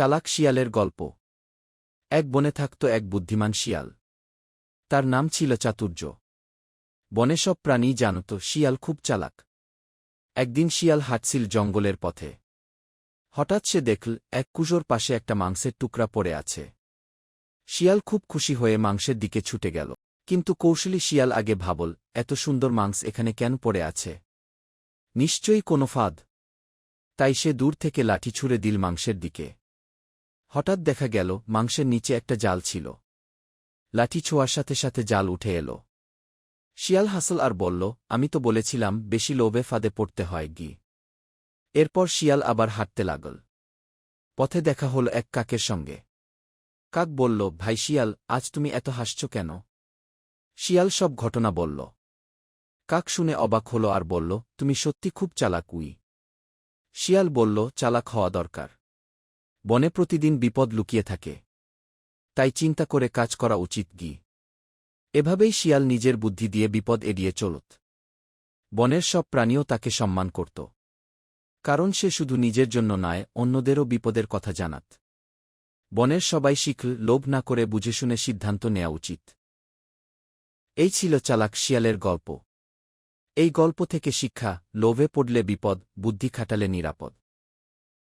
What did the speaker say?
চালাক শিয়ালের গল্প। এক বনে থাকত এক বুদ্ধিমান শিয়াল। তার নাম ছিল চাতুর্য। বনে সব প্রাণী জানত, শিয়াল খুব চালাক। একদিন শিয়াল হাঁটছিল জঙ্গলের পথে। হঠাৎ সে দেখল, এক কুজোর পাশে একটা মাংসের টুকরা পড়ে আছে। শিয়াল খুব খুশি হয়ে মাংসের দিকে ছুটে গেল। কিন্তু কৌশলী শিয়াল আগে ভাবল, এত সুন্দর মাংস এখানে কেন পড়ে আছে? নিশ্চয়ই কোনো ফাঁদ। তাই সে দূর থেকে লাঠি ছুঁড়ে দিল মাংসের দিকে। হঠাৎ দেখা গেল, মাংসের নিচে একটা জাল ছিল। লাঠি ছোঁয়ার সাথে সাথে জাল উঠে এল। শিয়াল হাসল আর বলল, আমি তো বলেছিলাম, বেশি লোভে ফাঁদে পড়তে হয়, গি। এরপর শিয়াল আবার হাঁটতে লাগল। পথে দেখা হল এক কাকের সঙ্গে। কাক বলল, ভাই শিয়াল, আজ তুমি এত হাসছ কেন? শিয়াল সব ঘটনা বলল। কাক শুনে অবাক হল আর বলল, তুমি সত্যি খুব চালাক উই। শিয়াল বলল, চালাক হওয়া দরকার। বনে প্রতিদিন বিপদ লুকিয়ে থাকে। তাই চিন্তা করে কাজ করা উচিত গি। এভাবেই শিয়াল নিজের বুদ্ধি দিয়ে বিপদ এড়িয়ে চলত। বনের সব প্রাণীও তাকে সম্মান করত। কারণ সে শুধু নিজের জন্য নয়, অন্যদেরও বিপদের কথা জানাত। বনের সবাই শিখল লোভ না করে বুঝে শুনে সিদ্ধান্ত নেওয়া উচিত। এই ছিল চালাক শিয়ালের গল্প। এই গল্প থেকে শিক্ষা, লোভে পড়লে বিপদ, বুদ্ধি খাটালে নিরাপদ।